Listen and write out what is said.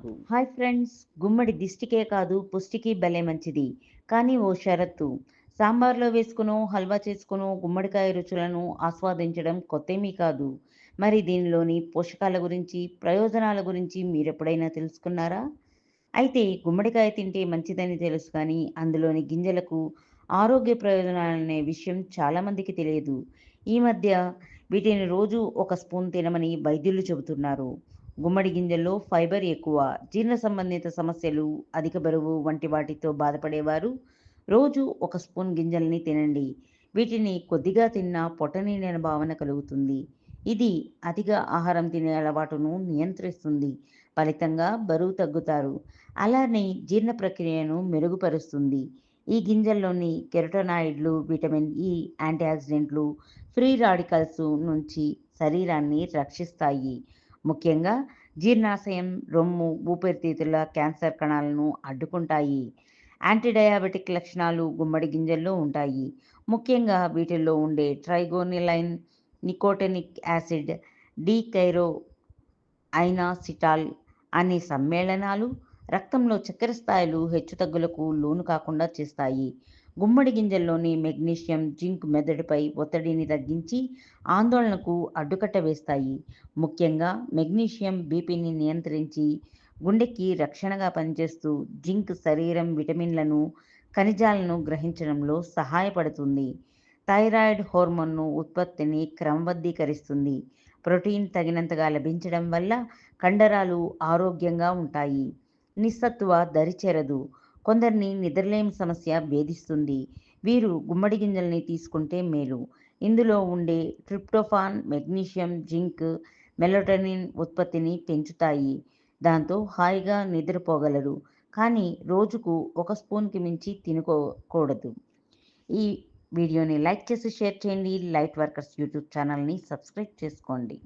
Hi friends గుమ్మడి దిష్టికే కాదు పుష్టికి భలే మంచిది. కానీ ఓ షరత్తు. సాంబార్లో వేసుకునో హల్వా చేసుకునో గుమ్మడికాయ రుచులను ఆస్వాదించడం కొత్తేమీ కాదు. మరి దీనిలోని పోషకాల గురించి ప్రయోజనాల గురించి మీరెప్పుడైనా తెలుసుకున్నారా? అయితే గుమ్మడికాయ తింటే మంచిదని తెలుసు కానీ అందులోని గింజలకు ఆరోగ్య ప్రయోజనాలనే విషయం చాలామందికి తెలియదు. ఈ మధ్య వీటిని రోజు ఒక స్పూన్ తినమని వైద్యులు చెబుతున్నారు. గుమ్మడి గింజల్లో ఫైబర్ ఎక్కువ జీర్ణ సంబంధిత సమస్యలు అధిక బరువు వంటి వాటితో బాధపడేవారు. రోజు ఒక స్పూన్ గింజల్ని తినండి. వీటిని కొద్దిగా తిన్నా పొట్ట నిండిన భావన కలుగుతుంది. ఇది అతిగా ఆహారం తినే అలవాటును నియంత్రిస్తుంది. ఫలితంగా బరువు తగ్గుతారు. అలానే జీర్ణ ప్రక్రియను మెరుగుపరుస్తుంది. ఈ గింజల్లోని కెరటోనాయిడ్లు విటమిన్ ఇ యాంటీఆక్సిడెంట్లు ఫ్రీ రాడికల్స్ నుంచి శరీరాన్ని రక్షిస్తాయి. ముఖ్యంగా జీర్ణాశయం రొమ్ము ఊపిరితిత్తుల క్యాన్సర్ కణాలను అడ్డుకుంటాయి. యాంటీడయాబెటిక్ లక్షణాలు గుమ్మడి గింజల్లో ఉంటాయి. ముఖ్యంగా వీటిల్లో ఉండే ట్రైగోనిలైన్ నికోటెనిక్ యాసిడ్ డీకైరో ఐనాసిటాల్ అనే సమ్మేళనాలు రక్తంలో చక్కెర స్థాయిలు హెచ్చుతగ్గులకు లోను కాకుండా చేస్తాయి. గుమ్మడి గింజల్లోని మెగ్నీషియం జింక్ మెదడుపై ఒత్తిడిని తగ్గించి ఆందోళనకు అడ్డుకట్ట వేస్తాయి. ముఖ్యంగా మెగ్నీషియం బీపీని నియంత్రించి గుండెకి రక్షణగా పనిచేస్తూ జింక్ శరీరం విటమిన్లను ఖనిజాలను గ్రహించడంలో సహాయపడుతుంది. థైరాయిడ్ హార్మోన్ను ఉత్పత్తిని క్రమబద్ధీకరిస్తుంది. ప్రోటీన్ తగినంతగా లభించడం వల్ల కండరాలు ఆరోగ్యంగా ఉంటాయి. నిస్సత్వ దరిచేరదు. కొందరిని నిద్రలేమి సమస్య వేధిస్తుంది వీరు గుమ్మడి గింజల్ని తీసుకుంటే మేలు. ఇందులో ఉండే ట్రిప్టోఫాన్ మెగ్నీషియం జింక్ మెలటోనిన్ ఉత్పత్తిని పెంచుతాయి. దాంతో హాయిగా నిద్రపోగలరు. కానీ రోజుకు ఒక స్పూన్కి మించి తినుకోకూడదు. ఈ వీడియోని లైక్ చేసి షేర్ చేయండి. లైట్ వర్కర్స్ యూట్యూబ్ ఛానల్ని సబ్స్క్రైబ్ చేసుకోండి.